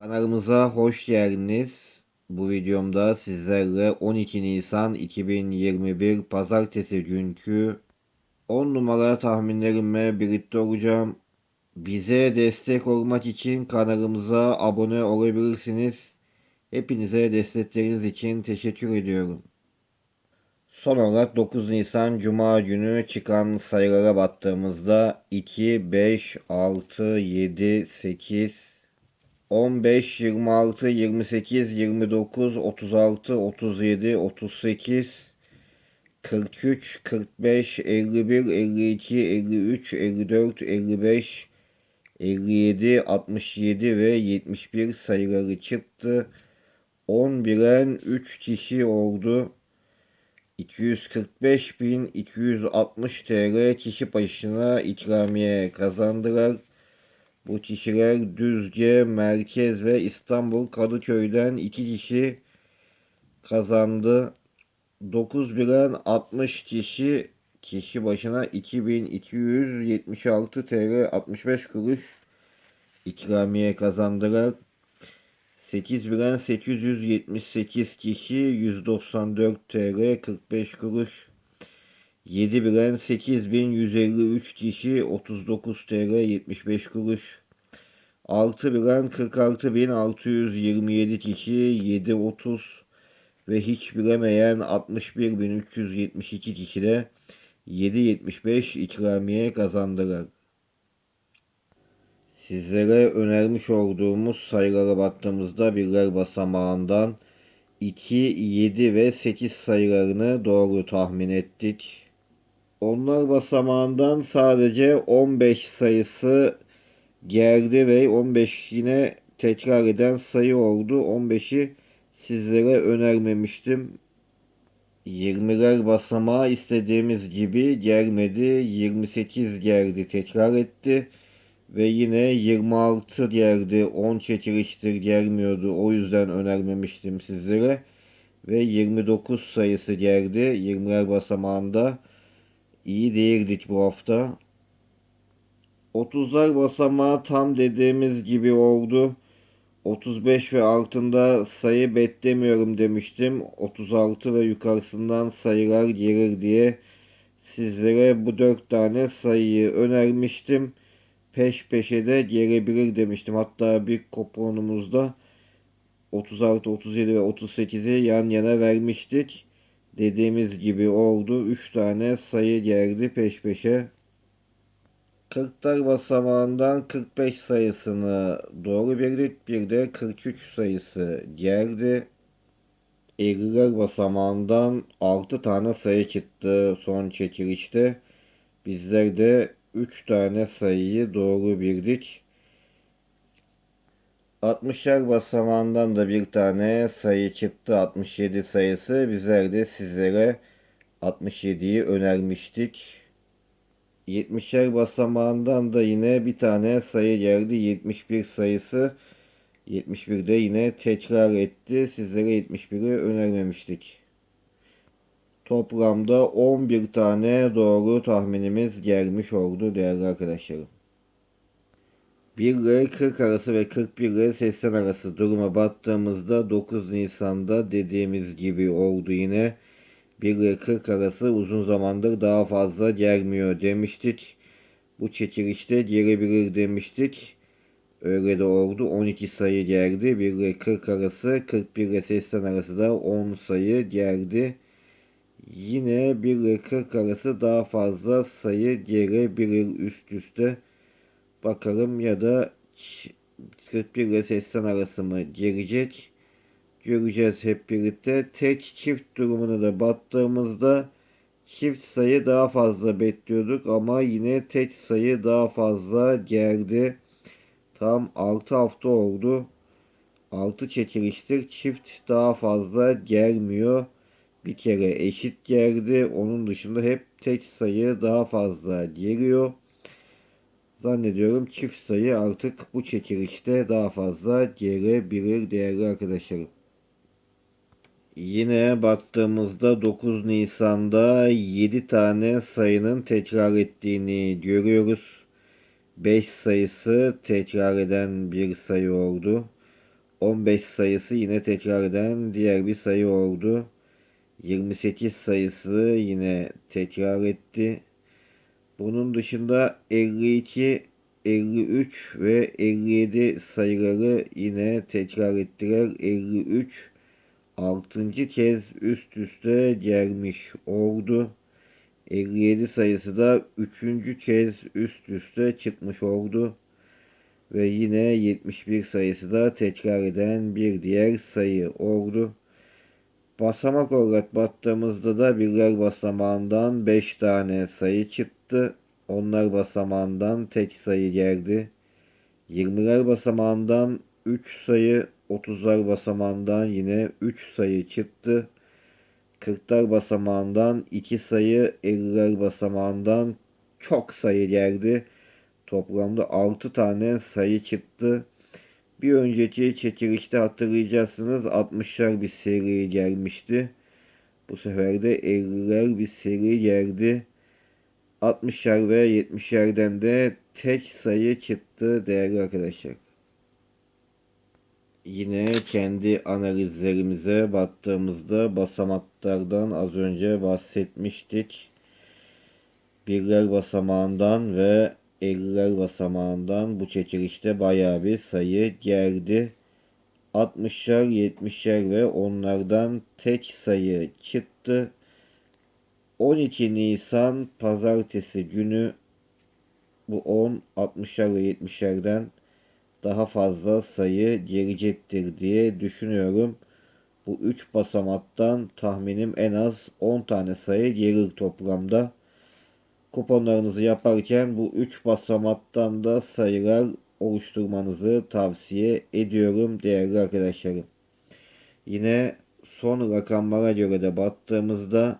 Kanalımıza hoş geldiniz. Bu videomda sizlerle 12 Nisan 2021 Pazartesi günkü 10 numara tahminlerimle birlikte olacağım. Bize destek olmak için kanalımıza abone olabilirsiniz. Hepinize destekleriniz için teşekkür ediyorum. Son olarak 9 Nisan Cuma günü çıkan sayılara baktığımızda 2, 5, 6, 7, 8, 15, 26, 28, 29, 36, 37, 38, 43, 45, 51, 52, 53, 54, 55, 57, 67 ve 71 sayıları çıktı. 11'en 3 kişi oldu. 245.260 TL kişi başına ikramiye kazandılar. Bu kişiler Düzce, Merkez ve İstanbul Kadıköy'den iki kişi kazandı. 9 bilen 60 kişi kişi başına 2276 TL 65 kuruş ikramiye kazandılar. 8 bilen 878 kişi 194 TL 45 kuruş. 7 bilen 8153 kişi 39 TL 75 kuruş. 6 bilen 46627 kişi 7.30 ve hiç bilemeyen 61372 kişi de 7.75 ikramiye kazandılar. Sizlere önermiş olduğumuz sayılara baktığımızda birler basamağından 2, 7 ve 8 sayılarını doğru tahmin ettik. Onlar basamağından sadece 15 sayısı geldi ve 15 yine tekrar eden sayı oldu. 15'i sizlere önermemiştim. 20'ler basamağı istediğimiz gibi gelmedi. 28 geldi tekrar etti. Ve yine 26 geldi. 10 çekiliştir gelmiyordu. O yüzden önermemiştim sizlere. Ve 29 sayısı geldi. 20'ler basamağında iyi değildik bu hafta. 30'lar basamağı tam dediğimiz gibi oldu. 35 ve altında sayı beklemiyorum demiştim. 36 ve yukarısından sayılar gelir diye sizlere bu 4 tane sayıyı önermiştim. Peş peşe de gelebilir demiştim. Hatta bir kuponumuzda 36, 37 ve 38'i yan yana vermiştik. Dediğimiz gibi oldu. 3 tane sayı geldi peş peşe. 40'lar basamağından 45 sayısını doğru bildik. Bir de 43 sayısı geldi. 50'ler basamağından 6 tane sayı çıktı son çekilişte. Bizler de 3 tane sayıyı doğru bildik. 60'lar basamağından da bir tane sayı çıktı. 67 sayısı. Bizler de sizlere 67'yi önermiştik. 70'ler basamağından da yine bir tane sayı geldi. 71 sayısı. 71'de yine tekrar etti. Sizlere 71'i önermemiştik. Toplamda 11 tane doğru tahminimiz gelmiş oldu değerli arkadaşlarım. 1 ile 40 arası ve 41 ile 80 arası duruma baktığımızda 9 Nisan'da dediğimiz gibi oldu yine. 1 ile 40 arası uzun zamandır daha fazla gelmiyor demiştik. Bu çekilişte gelebilir demiştik. Öyle de oldu. 12 sayı geldi. 1 ile 40 arası, 41 ile 80 arası da 10 sayı geldi. Yine 1 ile 40 arası daha fazla sayı gelebilir üst üste. Bakalım ya da 41 ile 80 arası mı gelecek? Göreceğiz hep birlikte. Tek çift durumuna da baktığımızda çift sayı daha fazla bekliyorduk ama yine tek sayı daha fazla geldi. Tam 6 hafta oldu. 6 çekiliştir. Çift daha fazla gelmiyor. Bir kere eşit geldi. Onun dışında hep tek sayı daha fazla geliyor. Zannediyorum çift sayı artık bu çekilişte daha fazla gelebilir değerli arkadaşlarım. Yine baktığımızda 9 Nisan'da 7 tane sayının tekrar ettiğini görüyoruz. 5 sayısı tekrar eden bir sayı oldu. 15 sayısı yine tekrar eden diğer bir sayı oldu. 28 sayısı yine tekrar etti. Bunun dışında 52, 53 ve 57 sayıları yine tekrar ettiler. 53 6. kez üst üste gelmiş oldu. 57 sayısı da 3. kez üst üste çıkmış oldu. Ve yine 71 sayısı da tekrar eden bir diğer sayı oldu. Basamak olarak baktığımızda da birler basamağından 5 tane sayı çıktı. Onlar basamağından tek sayı geldi. 20'ler basamağından 3 sayı, 30'lar basamağından yine 3 sayı çıktı. 40'lar basamağından 2 sayı, 50'ler basamağından çok sayı geldi. Toplamda 6 tane sayı çıktı. Bir önceki çekilişte hatırlayacaksınız 60'lar bir seri gelmişti. Bu sefer de 50'ler bir seri geldi. 60'lar ve 70'lerden de tek sayı çıktı değerli arkadaşlar. Yine kendi analizlerimize baktığımızda basamaklardan az önce bahsetmiştik. Birler basamağından ve 50'ler basamağından bu çekilişte bayağı bir sayı geldi. 60'lar, 70'ler ve onlardan tek sayı çıktı. 12 Nisan pazartesi günü bu 10 60'lar ve 70'lerden daha fazla sayı gelecektir diye düşünüyorum. Bu 3 basamaktan tahminim en az 10 tane sayı gelir toplamda. Kuponlarınızı yaparken bu 3 basamaktan da sayılar oluşturmanızı tavsiye ediyorum değerli arkadaşlarım. Yine son rakamlara göre de baktığımızda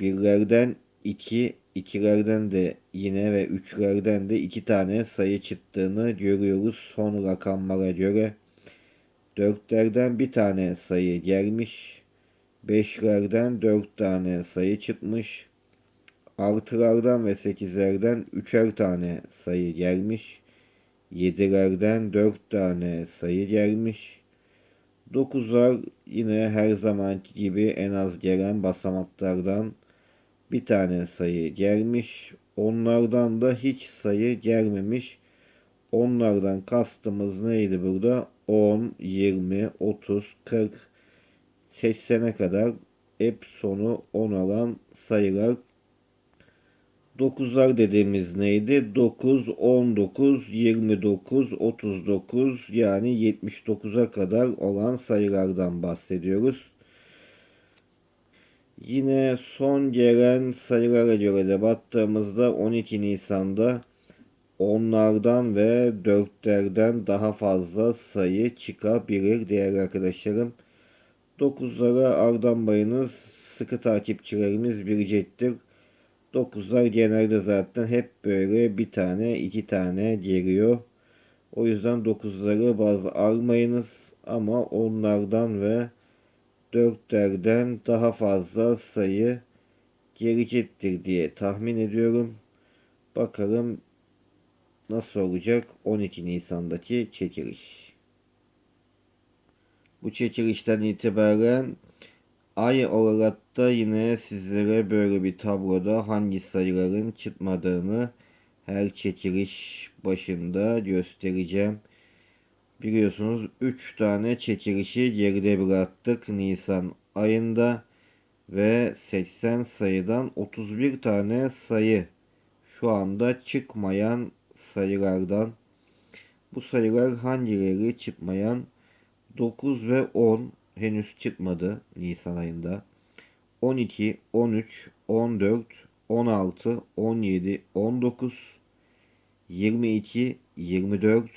birlerden 2, ikilerden de yine ve üçlerden de iki tane sayı çıktığını görüyoruz son rakamlara göre. Dörtlerden bir tane sayı gelmiş. Beşlerden dört tane sayı çıkmış. Artılardan ve sekizlerden üçer tane sayı gelmiş. Yedilerden dört tane sayı gelmiş. Dokuzlar yine her zamanki gibi en az gelen basamaklardan bir tane sayı gelmiş. Onlardan da hiç sayı gelmemiş. Onlardan kastımız neydi burada? 10, 20, 30, 40, 80'e kadar hep sonu 10 olan sayılar 9'lar dediğimiz neydi? 9, 19, 29, 39 yani 79'a kadar olan sayılardan bahsediyoruz. Yine son gelen sayılara göre de baktığımızda 12 Nisan'da onlardan ve dörtlerden daha fazla sayı çıkabilir değerli arkadaşlarım. 9'lara ardanmayınız. Sıkı takipçilerimiz bilecektir. 9'lar genelde zaten hep böyle bir tane iki tane geliyor. O yüzden 9'ları bazı almayınız ama onlardan ve dörtlerden daha fazla sayı gelecektir diye tahmin ediyorum. Bakalım nasıl olacak 12 Nisan'daki çekiliş. Bu çekilişten itibaren ay olarak da yine sizlere böyle bir tabloda hangi sayıların çıkmadığını her çekiliş başında göstereceğim. Biliyorsunuz 3 tane çekilişi geride bıraktık Nisan ayında ve 80 sayıdan 31 tane sayı şu anda çıkmayan sayılardan. Bu sayılar hangileri çıkmayan? 9 ve 10 henüz çıkmadı Nisan ayında. 12, 13, 14, 16, 17, 19, 22, 24,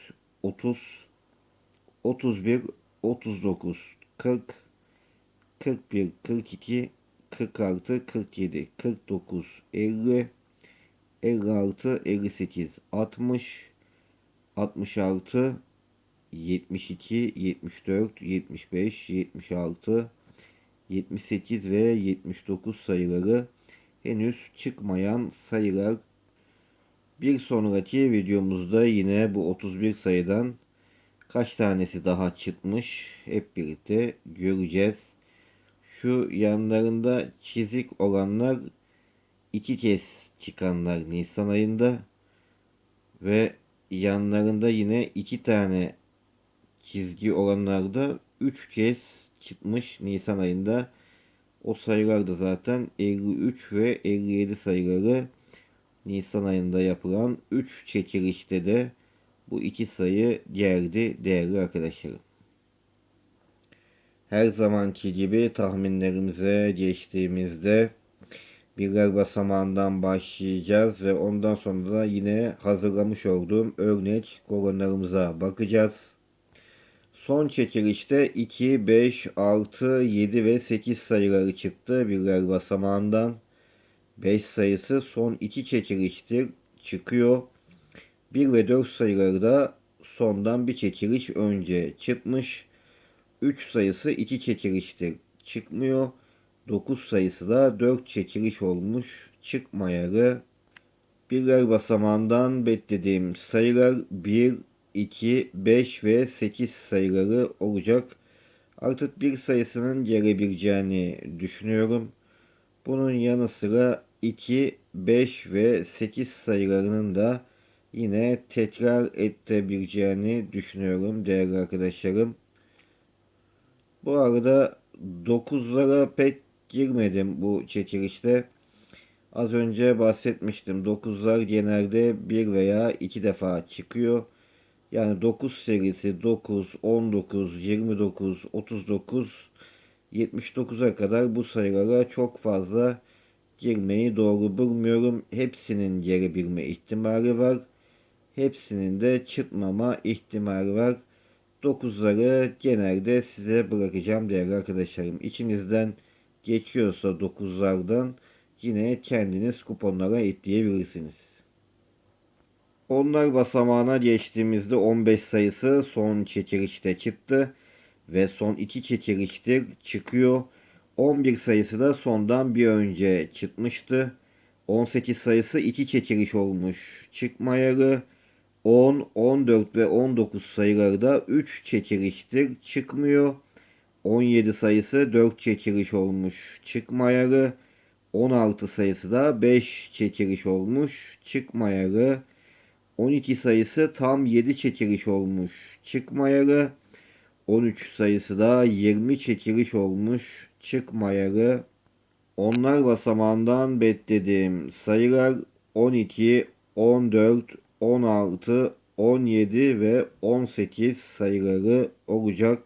30, 31, 39, 40, 41, 42, 46, 47, 49, 50, 56, 58, 60, 66, 72, 74, 75, 76, 78 ve 79 sayıları henüz çıkmayan sayılar. Bir sonraki videomuzda yine bu 31 sayıdan Kaç tanesi daha çıkmış hep birlikte göreceğiz. Şu yanlarında çizik olanlar iki kez çıkanlar Nisan ayında ve yanlarında yine iki tane çizgi olanlar da üç kez çıkmış Nisan ayında. O sayılar da zaten 53 ve 57 sayıları Nisan ayında yapılan 3 çekilişte de bu iki sayı geldi değerli arkadaşlarım. Her zamanki gibi tahminlerimize geçtiğimizde birler basamağından başlayacağız ve ondan sonra da yine hazırlamış olduğum örnek kolonlarımıza bakacağız. Son çekilişte 2, 5, 6, 7 ve 8 sayıları çıktı birler basamağından. 5 sayısı son 2 çekiliştir çıkıyor. 1 ve 4 sayıları da sondan bir çekiliş önce çıkmış. 3 sayısı 2 çekiliştir çıkmıyor. 9 sayısı da 4 çekiliş olmuş çıkmayalı. Birler basamağından beklediğim sayılar 1, 2, 5 ve 8 sayıları olacak. Artık bir sayısının gelebileceğini düşünüyorum. Bunun yanı sıra 2, 5 ve 8 sayılarının da yine tekrar edebileceğini düşünüyorum değerli arkadaşlarım. Bu arada 9'lara pek girmedim bu çekilişte. Az önce bahsetmiştim. 9'lar genelde bir veya iki defa çıkıyor. Yani 9 serisi 9, 19, 29, 39, 79'a kadar bu sayılara çok fazla girmeyi doğru bulmuyorum. Hepsinin gelebilme ihtimali var. Hepsinin de çıkmama ihtimali var. 9'ları genelde size bırakacağım değerli arkadaşlarım. İçinizden geçiyorsa 9'lardan yine kendiniz kuponlara ekleyebilirsiniz. Onlar basamağına geçtiğimizde 15 sayısı son çekilişte çıktı ve son iki çekiliştir çıkıyor. 11 sayısı da sondan bir önce çıkmıştı. 18 sayısı iki çekiliş olmuş çıkmayalı. 10, 14 ve 19 sayıları da 3 çekiliştir çıkmıyor. 17 sayısı 4 çekiliş olmuş çıkmayalı. 16 sayısı da 5 çekiliş olmuş çıkmayalı. 12 sayısı tam 7 çekiliş olmuş çıkmayalı. 13 sayısı da 20 çekiliş olmuş çıkmayalı. Onlar basamağından beklediğim sayılar 12, 14, 16, 17 ve 18 sayıları olacak.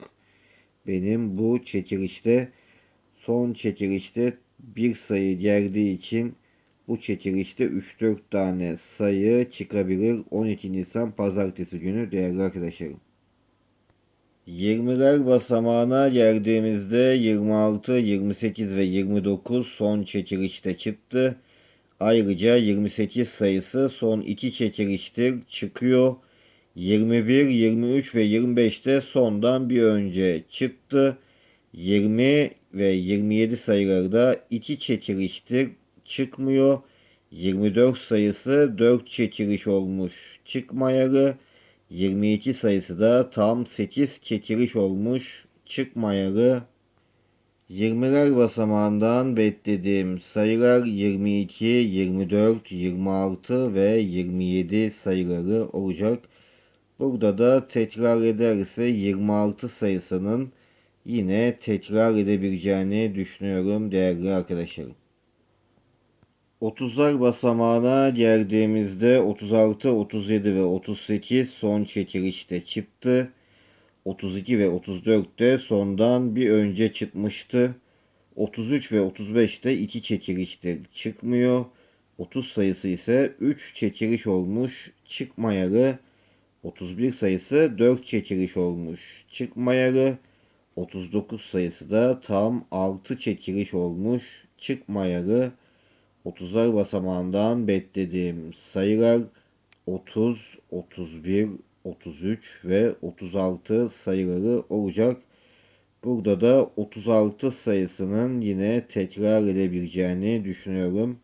Benim bu çekilişte son çekilişte bir sayı geldiği için bu çekilişte 3-4 tane sayı çıkabilir 12 Nisan pazartesi günü değerli arkadaşlarım. 20'ler basamağına geldiğimizde 26, 28 ve 29 son çekilişte çıktı. Ayrıca 28 sayısı son iki çekiliştir çıkıyor. 21, 23 ve 25 de sondan bir önce çıktı. 20 ve 27 sayıları da iki çekiliştir çıkmıyor. 24 sayısı 4 çekiliş olmuş çıkmayalı. 22 sayısı da tam 8 çekiliş olmuş çıkmayalı. 20'ler basamağından beklediğim sayılar 22, 24, 26 ve 27 sayıları olacak. Burada da tekrar ederse 26 sayısının yine tekrar edebileceğini düşünüyorum değerli arkadaşlarım. 30'lar basamağına geldiğimizde 36, 37 ve 38 son çekilişte çıktı. 32 ve 34 de sondan bir önce çıkmıştı. 33 ve 35 de 2 çekilişte çıkmıyor. 30 sayısı ise 3 çekiliş olmuş çıkmayalı. 31 sayısı 4 çekiliş olmuş çıkmayalı. 39 sayısı da tam 6 çekiliş olmuş çıkmayalı. 30'lar basamağından beklediğim sayılar 30, 31, 33 ve 36 sayıları olacak. Burada da 36 sayısının yine tekrar edebileceğini düşünüyorum.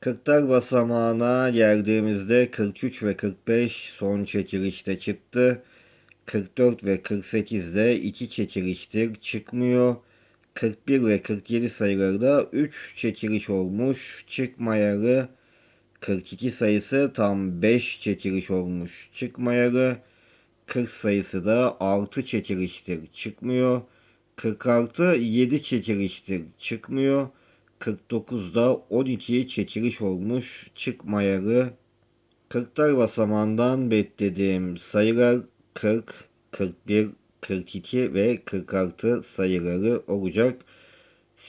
Kırklar basamağına geldiğimizde 43 ve 45 son çekilişte çıktı. 44 ve 48 de 2 çekiliştir çıkmıyor. 41 ve 47 sayılarda 3 çekiliş olmuş. Çıkmayalı 42 sayısı tam 5 çekiliş olmuş. Çıkmayalı 40 sayısı da 6 çekiliştir çıkmıyor. 46 7 çekiliştir çıkmıyor. 49'da 12 çekiliş olmuş çıkmayalı. 40'lar basamağından beklediğim sayılar 40, 41, 42 ve 46 sayıları olacak.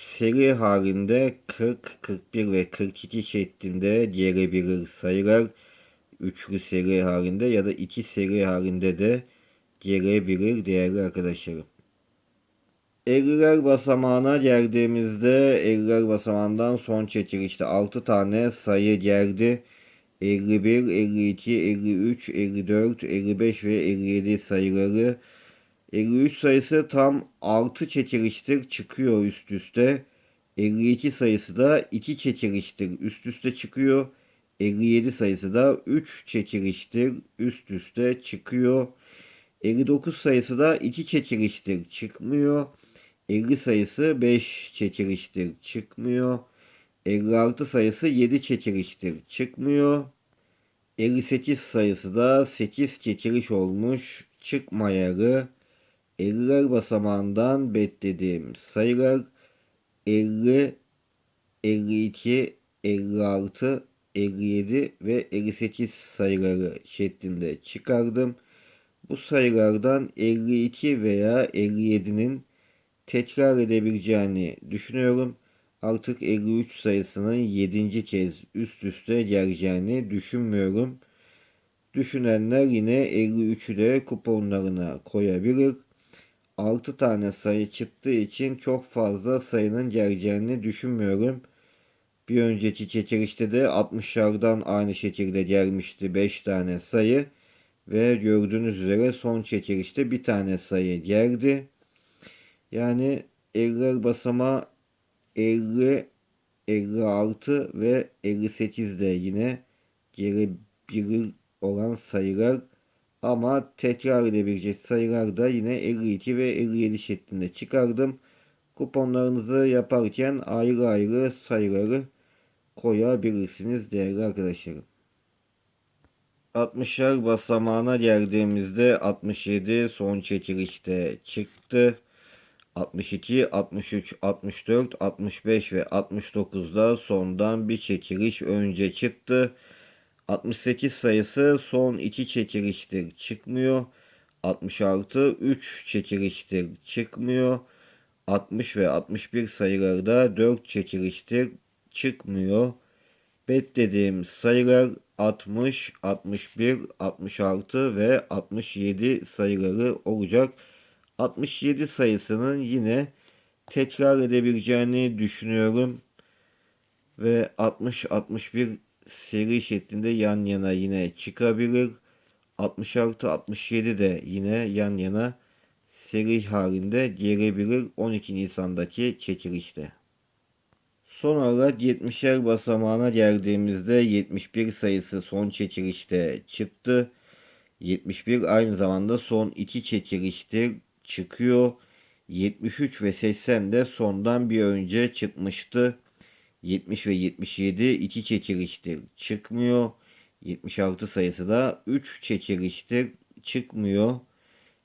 Seri halinde 40, 41 ve 42 şeklinde gelebilir sayılar. Üçlü seri halinde ya da iki seri halinde de gelebilir değerli arkadaşlarım. 50'ler basamağına geldiğimizde 50'ler basamağından son çekilişte 6 tane sayı geldi. 51, 52, 53, 54, 55 ve 57 sayıları. 53 sayısı tam 6 çekiliştir çıkıyor üst üste. 52 sayısı da 2 çekiliştir üst üste çıkıyor. 57 sayısı da 3 çekiliştir üst üste çıkıyor. 59 sayısı da 2 çekiliştir çıkmıyor. 50 sayısı 5 çekiliştir çıkmıyor. 56 sayısı 7 çekiliştir çıkmıyor. 58 sayısı da 8 çekiliş olmuş çıkmayalı. 50'ler basamağından beklediğim sayılar 50, 52, 56, 57 ve 58 sayıları şeklinde çıkardım. Bu sayılardan 52 veya 57'nin tekrar edebileceğini düşünüyorum. Artık 53 sayısının 7. kez üst üste geleceğini düşünmüyorum. Düşünenler yine 53'ü de kuponlarına koyabilir. 6 tane sayı çıktığı için çok fazla sayının geleceğini düşünmüyorum. Bir önceki çekilişte de 60'lardan aynı şekilde gelmişti 5 tane sayı. Ve gördüğünüz üzere son çekilişte bir tane sayı geldi. Yani 50'ler basama 50, 56 ve 58 de yine gelebilir olan sayılar ama tekrar edebilecek sayılar da yine 52 ve 57 şeklinde çıkardım. Kuponlarınızı yaparken ayrı ayrı sayıları koyabilirsiniz değerli arkadaşlarım. 60'lar basamağına geldiğimizde 67 son çekilişte çıktı. 62, 63, 64, 65 ve 69'da sondan bir çekiliş önce çıktı. 68 sayısı son iki çekiliştir çıkmıyor. 66 3 çekiliştir çıkmıyor. 60 ve 61 sayıları da 4 çekiliştir çıkmıyor. Beklediğim sayılar 60, 61, 66 ve 67 sayıları olacak. 67 sayısının yine tekrar edebileceğini düşünüyorum. Ve 60-61 seri şeklinde yan yana yine çıkabilir. 66-67 de yine yan yana seri halinde gelebilir 12 Nisan'daki çekilişte. Son olarak 70'er basamağına geldiğimizde 71 sayısı son çekilişte çıktı. 71 aynı zamanda son iki çekiliştir çıkıyor. 73 ve 80 de sondan bir önce çıkmıştı. 70 ve 77 iki çekiliştir çıkmıyor. 76 sayısı da 3 çekiliştir çıkmıyor.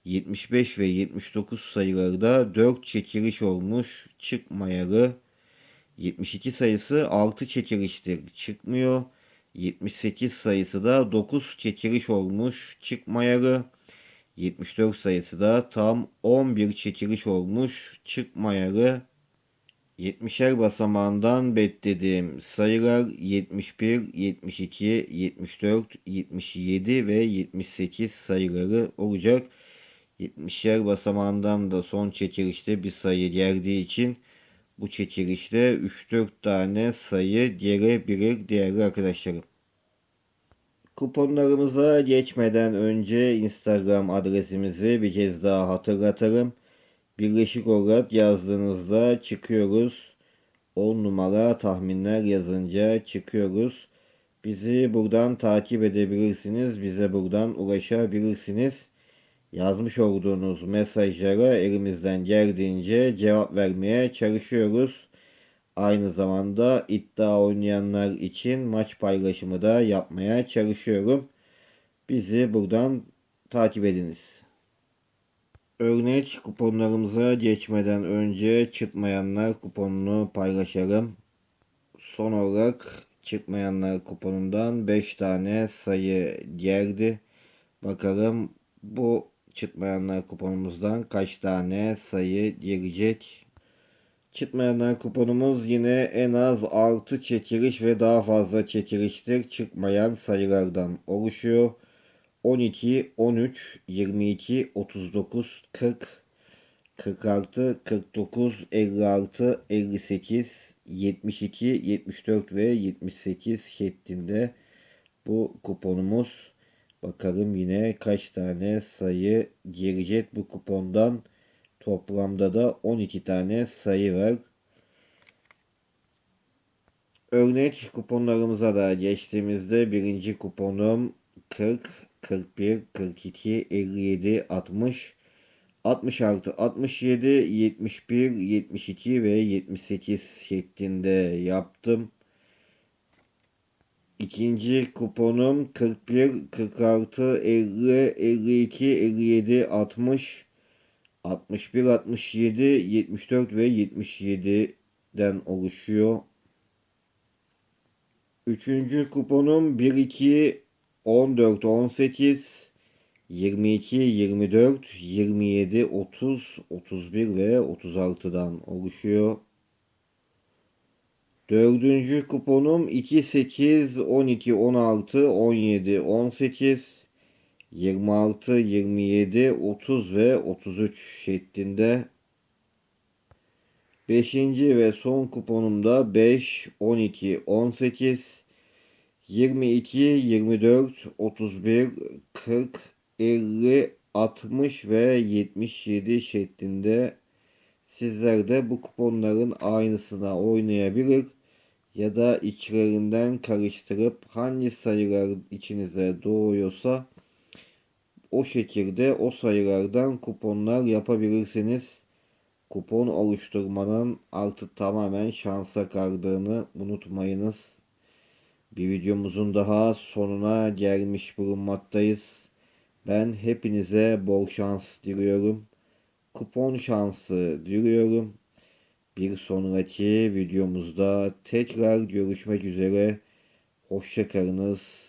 75 ve 79 sayıları da 4 çekiliş olmuş çıkmayalı. 72 sayısı 6 çekiliştir çıkmıyor. 78 sayısı da 9 çekiliş olmuş çıkmayalı. 74 sayısı da tam 11 çekiliş olmuş çıkmayalı. 70'er basamağından beklediğim sayılar 71, 72, 74, 77 ve 78 sayıları olacak. 70'er basamağından da son çekilişte bir sayı geldiği için bu çekilişte 3-4 tane sayı gelebilir değerli arkadaşlarım. Kuponlarımıza geçmeden önce Instagram adresimizi bir kez daha hatırlatalım. Birleşik olarak yazdığınızda çıkıyoruz. 10 numara tahminler yazınca çıkıyoruz. Bizi buradan takip edebilirsiniz. Bize buradan ulaşabilirsiniz. Yazmış olduğunuz mesajlara elimizden geldiğince cevap vermeye çalışıyoruz. Aynı zamanda iddia oynayanlar için maç paylaşımı da yapmaya çalışıyorum. Bizi buradan takip ediniz. Örnek kuponlarımıza geçmeden önce çıkmayanlar kuponunu paylaşalım. Son olarak çıkmayanlar kuponundan 5 tane sayı geldi. Bakalım bu çıkmayanlar kuponumuzdan kaç tane sayı gelecek. Çıkmayanlar kuponumuz yine en az 6 çekiliş ve daha fazla çekiliştir. Çıkmayan sayılardan oluşuyor. 12, 13, 22, 39, 40, 46, 49, 56, 58, 72, 74 ve 78 şeklinde bu kuponumuz. Bakalım yine kaç tane sayı gelecek bu kupondan. Toplamda da 12 tane sayı var. Örnek kuponlarımıza da geçtiğimizde birinci kuponum 40, 41, 42, 57, 60, 66, 67, 71, 72 ve 78 şeklinde yaptım. İkinci kuponum 41, 46, 50, 52, 57, 60, 61, 67, 74 ve 77'den oluşuyor. Üçüncü kuponum 1, 2, 14, 18, 22, 24, 27, 30, 31 ve 36'dan oluşuyor. Dördüncü kuponum 2, 8, 12, 16, 17, 18, 26, 27, 30 ve 33 şeklinde. Beşinci ve son kuponumda 5, 12, 18, 22, 24, 31, 40, 50, 60 ve 77 şeklinde sizler de bu kuponların aynısına oynayabilir ya da içlerinden karıştırıp hangi sayılar içinize doğuyorsa o şekilde o sayılardan kuponlar yapabilirsiniz. Kupon oluşturmanın artık tamamen şansa kaldığını unutmayınız. Bir videomuzun daha sonuna gelmiş bulunmaktayız. Ben hepinize bol şans diliyorum. Kupon şansı diliyorum. Bir sonraki videomuzda tekrar görüşmek üzere. Hoşçakalınız.